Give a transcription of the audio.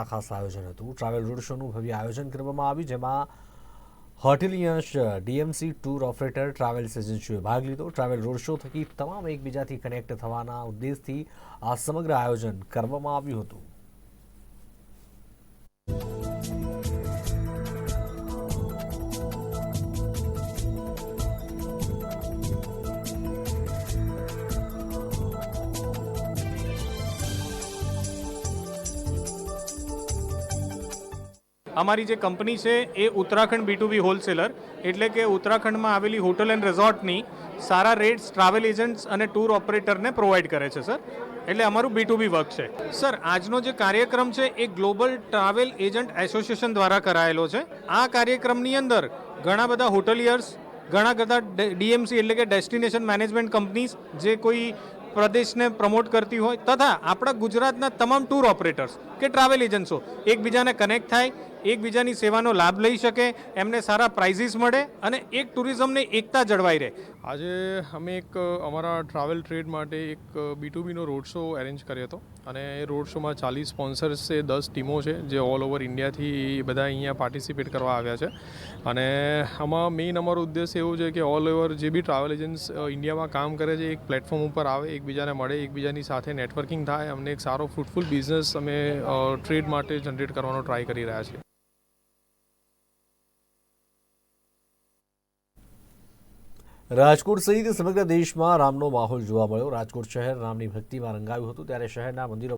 આ ખાસ આયોજન હતું. ટ્રાવેલ રોડ શોનું ભવ્ય આયોજન કરવામાં આવ્યું, જેમાં hoteliers DMC tour operator travels એજન્સીઓએ ભાગ લીધો. ટ્રાવેલ રોડ શો થકી તમામ એકબીજાથી કનેક્ટ થવાના ઉદ્દેશથી આ સમગ્ર આયોજન કરવામાં આવ્યું હતું. અમારી જે કંપની છે એ Uttarakhand B to B wholesaler એટલે કે ઉત્તરાખંડમાં આવેલી હોટલ એન્ડ રિઝોર્ટની સારા રેટ્સ ટ્રાવેલ એજન્ટ્સ અને ટૂર ઓપરેટરને પ્રોવાઈડ કરે છે, સર. એટલે અમારું બી ટુ બી વર્ક છે. સર, આજનો જે કાર્યક્રમ છે એ ગ્લોબલ ટ્રાવેલ એજન્ટ એસોસિએશન દ્વારા કરાયેલો છે. આ કાર્યક્રમની અંદર ઘણા બધા હોટલિયર્સ, ઘણા બધા ડીએમસી એટલે કે ડેસ્ટિનેશન મેનેજમેન્ટ કંપનીઝ જે કોઈ પ્રદેશને પ્રમોટ કરતી હોય, તથા આપણા ગુજરાતના તમામ ટૂર ઓપરેટર્સ કે ટ્રાવેલ એજન્સો એકબીજાને કનેક્ટ થાય એકબીજાની સેવાનો લાભ લઈ શકે, એમને સારા પ્રાઇઝીસ મળે અને એક ટુરિઝમને એકતા જળવાઈ રહે. આજે અમે એક, અમારા ટ્રાવેલ ટ્રેડ માટે એક બી બીનો રોડ શો એરેન્જ કર્યો હતો અને એ રોડ શોમાં ચાલીસ સ્પોન્સર્સ છે, દસ ટીમો છે, જે ઓલ ઓવર ઇન્ડિયાથી બધા અહીંયા પાર્ટિસિપેટ કરવા આવ્યા છે. અને આમાં મેઇન અમારો ઉદ્દેશ એવું છે કે ઓલ ઓવર જે બી ટ્રાવેલ એજન્ટ્સ ઇન્ડિયામાં કામ કરે છે, એક પ્લેટફોર્મ ઉપર આવે, એકબીજાને મળે, એકબીજાની સાથે નેટવર્કિંગ થાય, અમને એક સારો ફ્રૂટફુલ બિઝનેસ અમે ટ્રેડ માટે જનરેટ કરવાનો ટ્રાય કરી રહ્યા છીએ. રાજકોટ સહિત સમગ્ર દેશમાં રામનો માહોલ જોવા મળ્યો. રાજકોટ શહેર રામની ભક્તિમાં રંગાયું હતું. ત્યારે શહેરના મંદિરો